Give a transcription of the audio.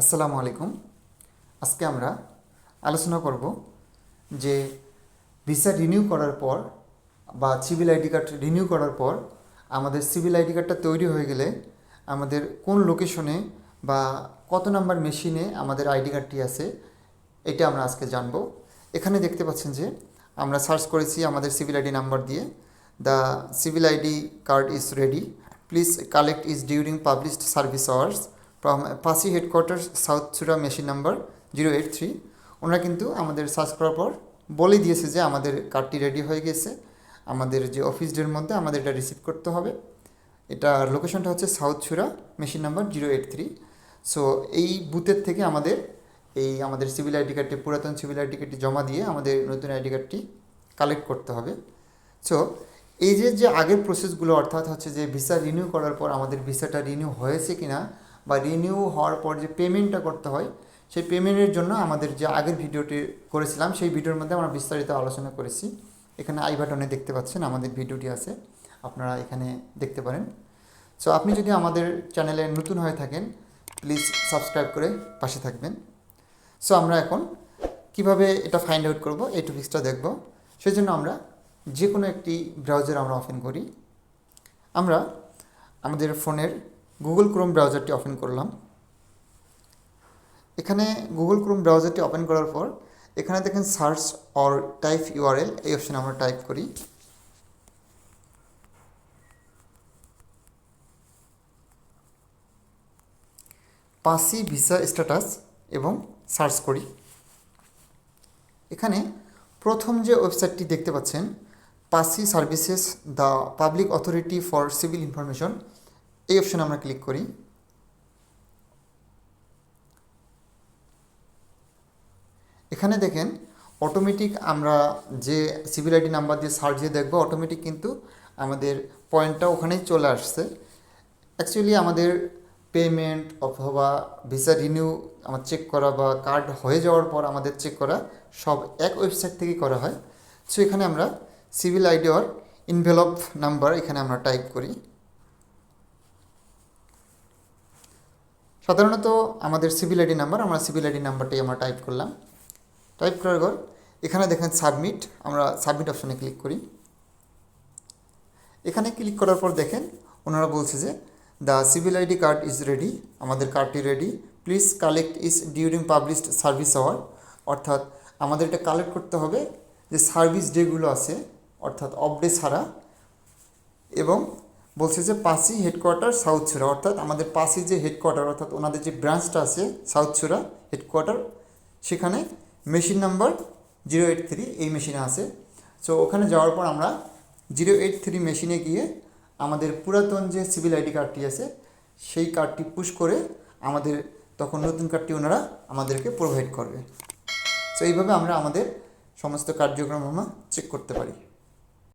আসসালামু আলাইকুম। আজকে আমরা আলোচনা করব যে ভিসা রিনিউ করার পর বা সিভিল আইডি কার্ড রিনিউ করার পর আমাদের সিভিল আইডি কার্ডটা তৈরি হয়ে গেলে আমাদের কোন লোকেশনে বা কত নাম্বার মেশিনে আমাদের আইডি কার্ডটি আছে, এটা আমরা আজকে জানব। এখানে দেখতে পাচ্ছেন যে আমরা সার্চ করেছি আমাদের সিভিল আইডি নাম্বার দিয়ে, the civil ID card is ready, please collect is during published service hours. From PACI headquarter south Surra machine number zero eight three. ওনারা কিন্তু আমাদের সার্চ করার পর বলে দিয়েছে যে আমাদের কার্ডটি রেডি হয়ে গেছে। আমাদের যে অফিস ডের মধ্যে আমাদের এটা রিসিভ করতে হবে। এটা লোকেশনটা হচ্ছে south Surra machine number zero eight three. So এই বুথের থেকে আমাদের এই আমাদের সিভিল আইডি কার্ডটি পুরাতন সিভিল আইডি কার্ডটি জমা দিয়ে আমাদের নতুন আইডি কার্ডটি কালেক্ট করতে হবে। সো এই যে যে আগের প্রসেসগুলো অর্থাৎ হচ্ছে যে ভিসা রিনিউ করার পর আমাদের ভিসাটা রিনিউ হয়েছে কিনা বা রিনিউ হওয়ার পর যে পেমেন্টটা করতে হয়, সেই পেমেন্টের জন্য আমাদের যে আগের ভিডিওটি করেছিলাম, সেই ভিডিওর মধ্যে আমরা বিস্তারিত আলোচনা করেছি। এখানে আই বাটনে দেখতে পাচ্ছেন, আমাদের ভিডিওটি আছে। আপনারা এখানে দেখতে পারেন। সো আপনি যদি আমাদের চ্যানেলে নতুন হয়ে থাকেন প্লিজ সাবস্ক্রাইব করে পাশে থাকবেন। সো আমরা এখন কীভাবে এটা ফাইন্ড আউট করব, এই টপিক্সটা দেখব। সেজন্য আমরা যে কোনো একটি ব্রাউজার আমরা ওপেন করি। আমরা আমাদের ফোনের গুগল ক্রোম ব্রাউজারটি ওপেন করলাম। এখানে গুগল ক্রোম ব্রাউজারটি ওপেন করার পর, এখানে দেখেন সার্চ অর টাইপ ইউআরএল এই অপশানে আমরা টাইপ করি। পাসি ভিসা স্ট্যাটাস এবং সার্চ করি। এখানে প্রথম যে ওয়েবসাইটটি দেখতে পাচ্ছেন, PACI services the public authority for civil information এই অপশানে আমরা ক্লিক করি। এখানে দেখেন অটোমেটিক আমরা যে সিভিল আইডি নাম্বার দিয়ে সার্চ দিয়ে দেখব অটোমেটিক কিন্তু আমাদের পয়েন্টটা ওখানেই চলে আসছে। অ্যাকচুয়ালি আমাদের পেমেন্ট অথবা ভিসা রিনিউ আমার চেক করা বা কার্ড হয়ে যাওয়ার পর আমাদের চেক করা সব এক ওয়েবসাইট থেকেই করা হয়। সো এখানে আমরা civil ID or envelope number এখানে আমরা টাইপ করি। সাধারণত আমাদের সিভিল আইডি নাম্বার আমরা সিভিল আইডি নাম্বারটাই আমরা টাইপ করলাম। টাইপ করার পর এখানে দেখেন সাবমিট আমরা সাবমিট অপশানে ক্লিক করি। এখানে ক্লিক করার পর দেখেন ওনারা বলছে যে the civil ID card is ready আমাদের কার্ডটি ready please collect is during published service hour অর্থাৎ আমাদের এটা কালেক্ট করতে হবে যে সার্ভিস ডেগুলো আছে, অর্থাৎ অফ ডে ছাড়া। এবং বলছে যে পাসি হেডকোয়ার্টার সাউথ ছুরা অর্থাৎ আমাদের পাসি যে হেডকোয়ার্টার অর্থাৎ ওনাদের যে ব্রাঞ্চটা আছে সাউথ ছুরা হেডকোয়ার্টার সেখানে machine number zero eight three এই মেশিনে আছে। সো ওখানে যাওয়ার পর আমরা জিরো এইট থ্রি মেশিনে গিয়ে আমাদের পুরাতন যে সিভিল আইডি কার্ডটি আছে, সেই কার্ডটি পুশ করে আমাদের তখন নতুন কার্ডটি ওনারা আমাদেরকে প্রোভাইড করবে। সো এইভাবে আমরা আমাদের সমস্ত কার্যক্রম আমরা চেক করতে পারি।